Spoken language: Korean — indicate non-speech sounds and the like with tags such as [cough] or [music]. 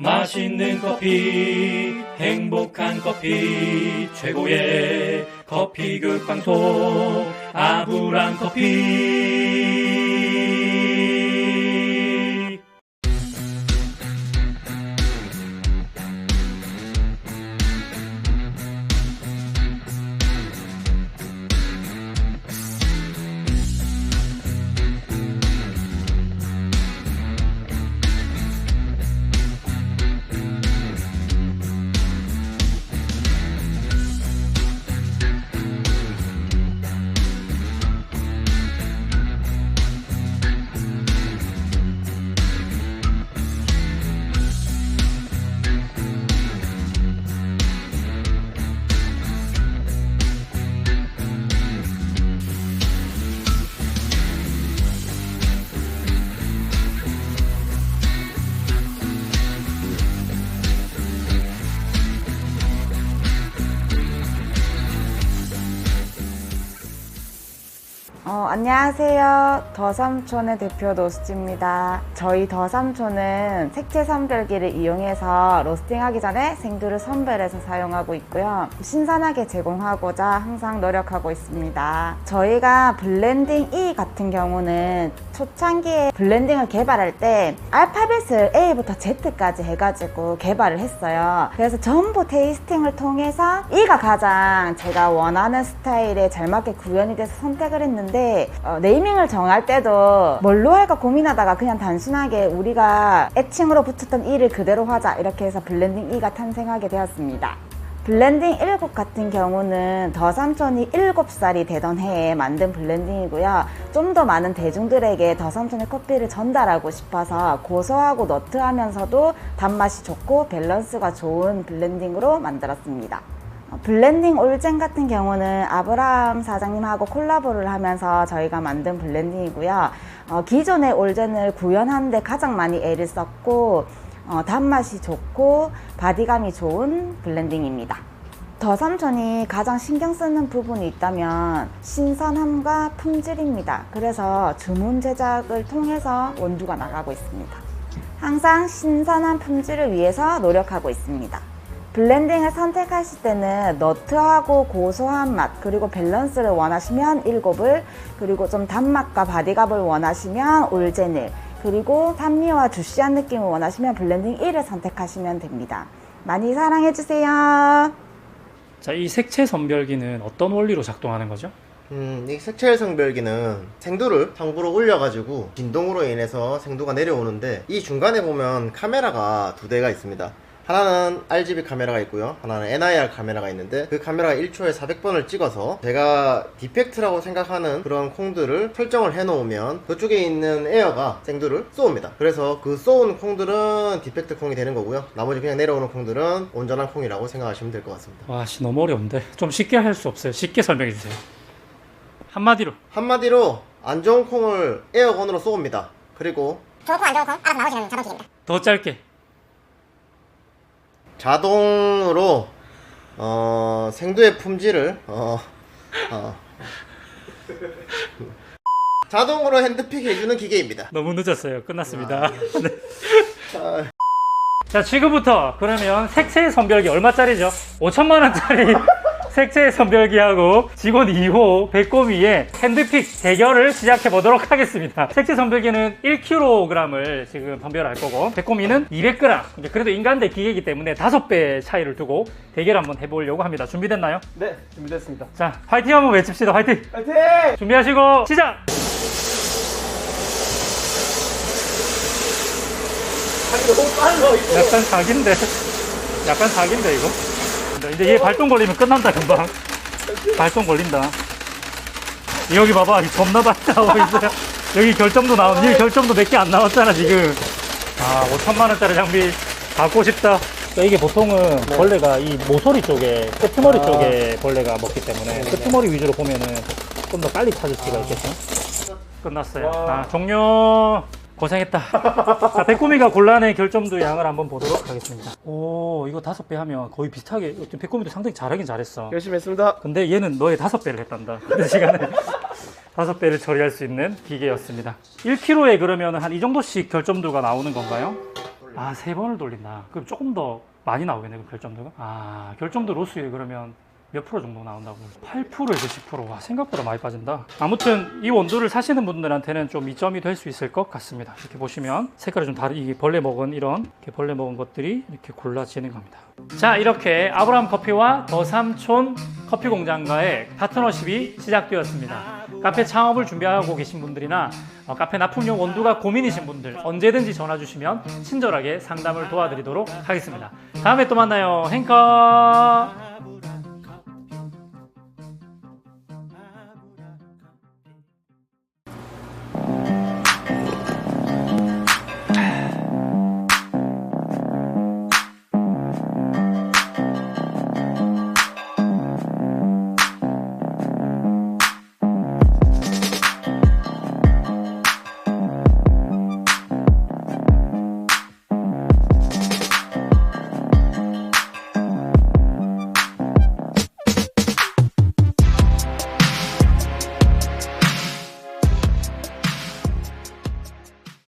맛있는 커피, 행복한 커피, 최고의 커피 교육방송, 아브람 커피. 어, 안녕하세요. 더삼촌의 대표 로스트입니다. 저희 더삼촌은 색채 선별기를 이용해서 로스팅하기 전에 생두를 선별해서 사용하고 있고요. 신선하게 제공하고자 항상 노력하고 있습니다. 저희가 블렌딩 E 같은 경우는 초창기에 블렌딩을 개발할 때 알파벳을 A부터 Z까지 해가지고 개발을 했어요. 그래서 전부 테이스팅을 통해서 E가 가장 제가 원하는 스타일에 잘 맞게 구현이 돼서 선택을 했는데 어, 네이밍을 정할 때도 뭘로 할까 고민하다가 그냥 단순하게 우리가 애칭으로 붙였던 E를 그대로 하자 이렇게 해서 블렌딩 E가 탄생하게 되었습니다. 블렌딩 7 같은 경우는 더 삼촌이 7살이 되던 해에 만든 블렌딩이고요. 좀 더 많은 대중들에게 더 삼촌의 커피를 전달하고 싶어서 고소하고 너트하면서도 단맛이 좋고 밸런스가 좋은 블렌딩으로 만들었습니다. 어, 블렌딩 올젠 같은 경우는 아브라함 사장님하고 콜라보를 하면서 저희가 만든 블렌딩이고요. 어, 기존의 올젠을 구현하는데 가장 많이 애를 썼고 어, 단맛이 좋고 바디감이 좋은 블렌딩입니다. 더 삼촌이 가장 신경 쓰는 부분이 있다면 신선함과 품질입니다. 그래서 주문 제작을 통해서 원두가 나가고 있습니다. 항상 신선한 품질을 위해서 노력하고 있습니다. 블렌딩을 선택하실 때는 너트하고 고소한 맛 그리고 밸런스를 원하시면 7을 그리고 좀 단맛과 바디감을 원하시면 올제닐 그리고 산미와 주시한 느낌을 원하시면 블렌딩 1을 선택하시면 됩니다. 많이 사랑해주세요. 자, 이 색채 선별기는 어떤 원리로 작동하는 거죠? 음, 이 색채 성별기는 생두를 상부로 올려가지고 진동으로 인해서 생두가 내려오는데 이 중간에 보면 카메라가 두 대가 있습니다. 하나는 RGB 카메라가 있고요. 하나는 NIR 카메라가 있는데 그 카메라가 1초에 400번을 찍어서 제가 디펙트라고 생각하는 그런 콩들을 설정을 해놓으면 그쪽에 있는 에어가 생두를 쏘옵니다. 그래서 그 쏘은 콩들은 디펙트 콩이 되는 거고요. 나머지 그냥 내려오는 콩들은 온전한 콩이라고 생각하시면 될 것 같습니다. 와, 씨, 너무 어려운데. 좀 쉽게 할 수 없어요. 쉽게 설명해 주세요. 한마디로. 한마디로 안 좋은 콩을 에어건으로 쏘옵니다. 그리고 좋고 안 좋고 알아서 나오시는 자동킥입니다. 더 짧게. 자동으로 어, 생두의 품질을 어, 어, 자동으로 핸드픽 해주는 기계입니다. 너무 늦었어요. 끝났습니다. [laughs] 네. 자, 지금부터 그러면 색채 선별기 얼마짜리죠? 5천만 원짜리 색채 선별기하고 직원 2호 배꼽이의 핸드픽 대결을 시작해 보도록 하겠습니다. 색채 선별기는 1kg을 지금 선별할 거고 배꼽이는 200g. 이제 그래도 인간 대 기계이기 때문에 5배 차이를 두고 대결 한번 해보려고 합니다. 준비됐나요? 네, 준비됐습니다. 자, 화이팅 한번 외칩시다. 화이팅! 파이팅! 준비하시고 시작! 너무 빨라, 이거. 약간 사기인데 약간 사기인데 이거 이제 얘 발동 걸리면 끝난다 금방. 발동 걸린다. 여기 봐봐. 이 겁나 발동하고 있어요. 여기 결점도 나온 이 결점도 몇 개 안 나왔잖아 지금. 아 5천만 원짜리 장비 갖고 싶다. 그러니까 이게 보통은 벌레가 이 모서리 쪽에 끄트머리 아. 쪽에 벌레가 먹기 때문에 끄트머리 위주로 보면은 좀 더 빨리 찾을 수가 있겠죠? 끝났어요. 와. 아 종료 고생했다. 자, 백구미가 곤란의 결점도 양을 한번 보도록 하겠습니다. 오, 이거 다섯 배 하면 거의 비슷하게, 백구미도 상당히 잘하긴 잘했어. 열심히 했습니다. 근데 얘는 너의 다섯 배를 했단다. 그 시간에 [laughs] 다섯 배를 처리할 수 있는 기계였습니다. 1kg에 그러면 한 이 정도씩 결점도가 나오는 건가요? 아, 세 번을 돌린다. 그럼 조금 더 많이 나오겠네, 그 결점도가. 아, 결점도 로스율 그러면 몇 프로 정도 나온다고? 8%에서 10%. 와, 생각보다 많이 빠진다. 아무튼 이 원두를 사시는 분들한테는 좀 이점이 될 수 있을 것 같습니다. 이렇게 보시면 색깔이 좀 다른, 이 벌레 먹은 이런 이렇게 벌레 먹은 것들이 이렇게 골라지는 겁니다. 자, 이렇게 아브라함 커피와 더 삼촌 커피 공장과의 파트너십이 시작되었습니다. 카페 창업을 준비하고 계신 분들이나 어, 카페 납품용 원두가 고민이신 분들 언제든지 전화 주시면 친절하게 상담을 도와드리도록 하겠습니다. 다음에 또 만나요. 행커!